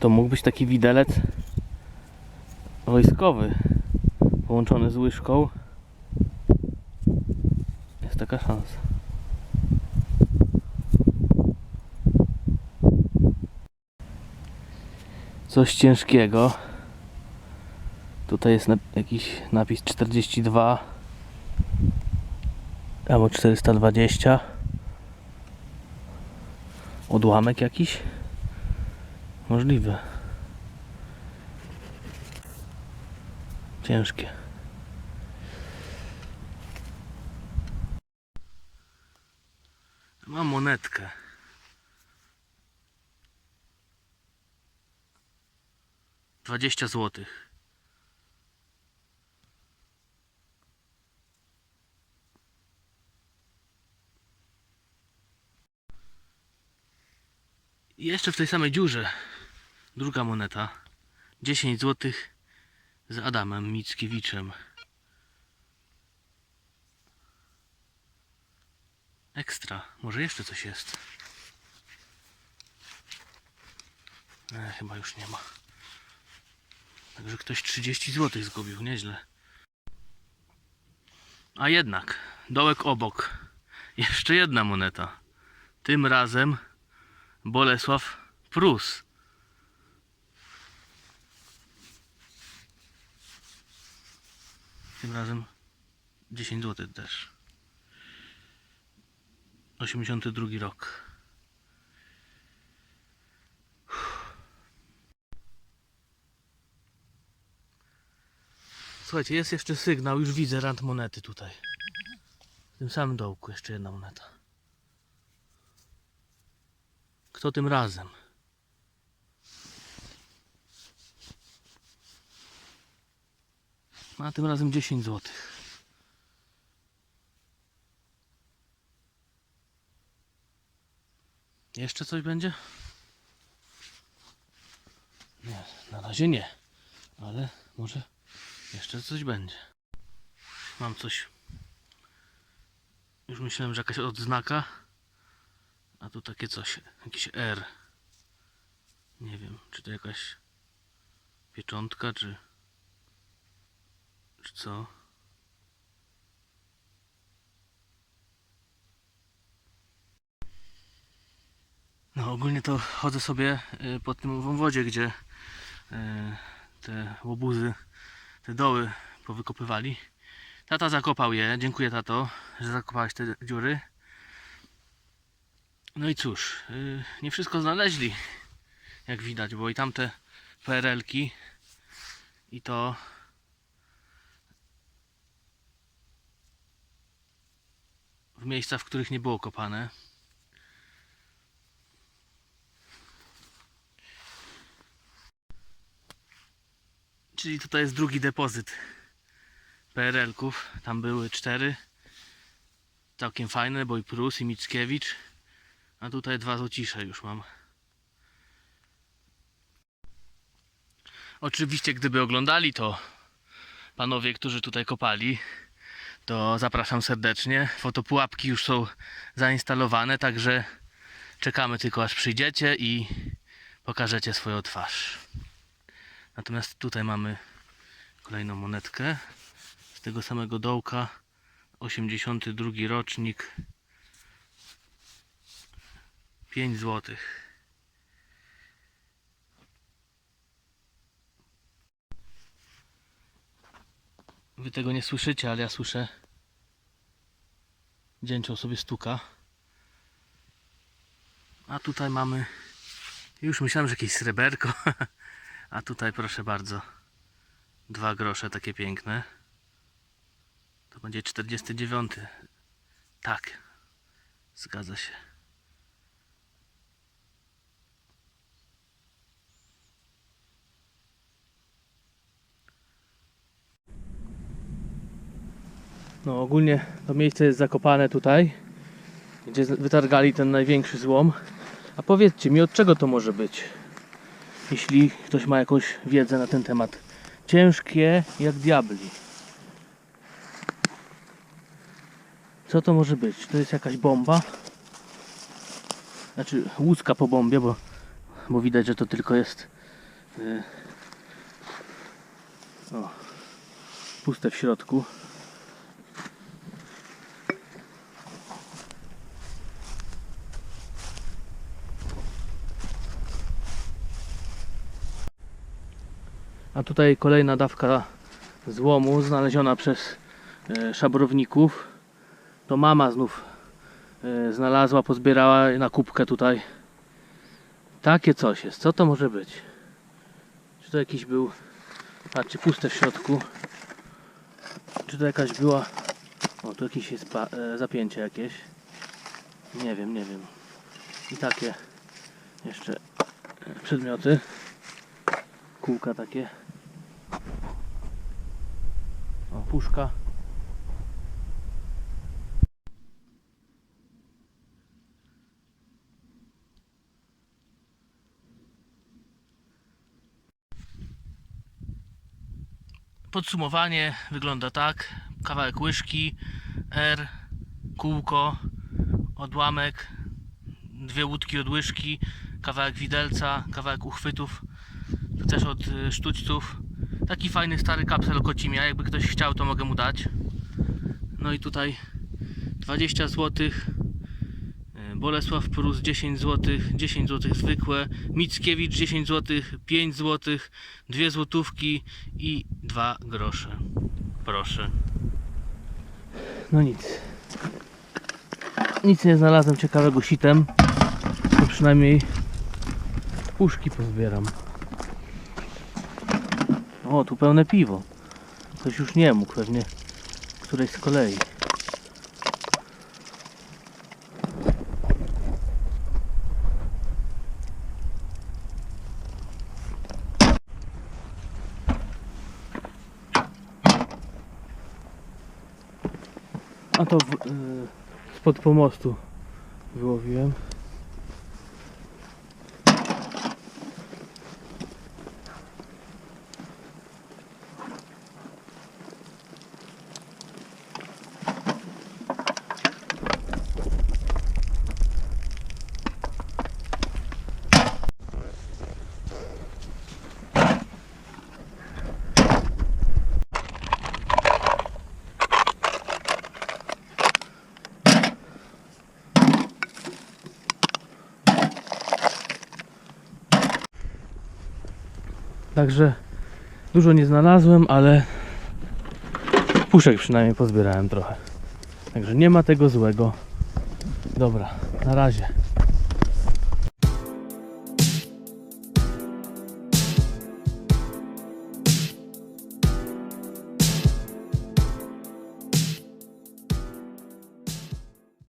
To mógł być taki widelec wojskowy połączony z łyżką. Jest taka szansa. Coś ciężkiego. Tutaj jest jakiś napis 42 albo 420. Odłamek jakiś? Możliwe. Ciężkie. Mam monetkę. Dwadzieścia złotych. Jeszcze w tej samej dziurze druga moneta. 10 złotych z Adamem Mickiewiczem. Ekstra. Może jeszcze coś jest. E, chyba już nie ma. Także ktoś 30 zł zgubił. Nieźle. A jednak. Dołek obok. Jeszcze jedna moneta. Tym razem Bolesław Prus. Tym razem 10 zł też. 82 rok. Słuchajcie, jest jeszcze sygnał, już widzę rand monety tutaj. W tym samym dołku jeszcze jedna moneta. Kto tym razem? A tym razem 10 zł. Jeszcze coś będzie? Nie, na razie nie. Ale może jeszcze coś będzie. Mam coś. Już myślałem, że jakaś odznaka. A tu takie coś. Jakiś R. Nie wiem, czy to jakaś pieczątka, czy. Czy co? No ogólnie to chodzę sobie y, po tym wąwodzie, gdzie y, te łobuzy, te doły powykopywali. Tata zakopał je. Dziękuję tato, że zakopałeś te dziury. No i cóż, y, nie wszystko znaleźli, jak widać, bo i tamte PRL-ki i to w miejscach, w których nie było kopane. Czyli tutaj jest drugi depozyt PRL-ków. Tam były cztery. Całkiem fajne, bo i Prus i Mickiewicz. A tutaj dwa złocisze już mam. Oczywiście, gdyby oglądali to panowie, którzy tutaj kopali, to zapraszam serdecznie. Fotopułapki już są zainstalowane, także czekamy tylko aż przyjdziecie i pokażecie swoją twarz. Natomiast tutaj mamy kolejną monetkę z tego samego dołka 82 rocznik 5 złotych. Wy tego nie słyszycie, ale ja słyszę. Dzięcioł sobie stuka. A tutaj mamy. Już myślałem, że jakieś sreberko. A tutaj proszę bardzo. Dwa grosze takie piękne. To będzie 49. Tak. Zgadza się. No ogólnie to miejsce jest zakopane tutaj, gdzie wytargali ten największy złom. A powiedzcie mi, od czego to może być? Jeśli ktoś ma jakąś wiedzę na ten temat. Ciężkie jak diabli. Co to może być? To jest jakaś bomba? Znaczy łuska po bombie, bo, bo widać, że to tylko jest Y, O, puste w środku. A tutaj kolejna dawka złomu znaleziona przez e, szabrowników. To mama znów e, znalazła, pozbierała na kubkę tutaj. Takie coś jest. Co to może być? Czy to jakiś był. Patrzcie, puste w środku. Czy to jakaś była. O, tu jakieś jest e, zapięcie jakieś. Nie wiem, nie wiem. I takie jeszcze przedmioty. Kółka takie. O, puszka. Podsumowanie wygląda tak. Kawałek łyżki, R, kółko, odłamek, dwie łódki od łyżki, kawałek widelca, kawałek uchwytów, też od y, sztućców. Taki fajny stary kapsel kocimia, jakby ktoś chciał to mogę mu dać. No i tutaj 20 zł. Bolesław Prus 10 zł, 10 zł zwykłe, Mickiewicz 10 zł, 5 zł, 2 złotówki i 2 grosze. Proszę. No nic. Nic nie znalazłem ciekawego sitem. To przynajmniej puszki pozbieram. O, tu pełne piwo. Ktoś już nie mógł pewnie którejś z kolei. A to w, y, spod pomostu wyłowiłem. Także dużo nie znalazłem, ale puszek przynajmniej pozbierałem trochę. Także nie ma tego złego. Dobra, na razie.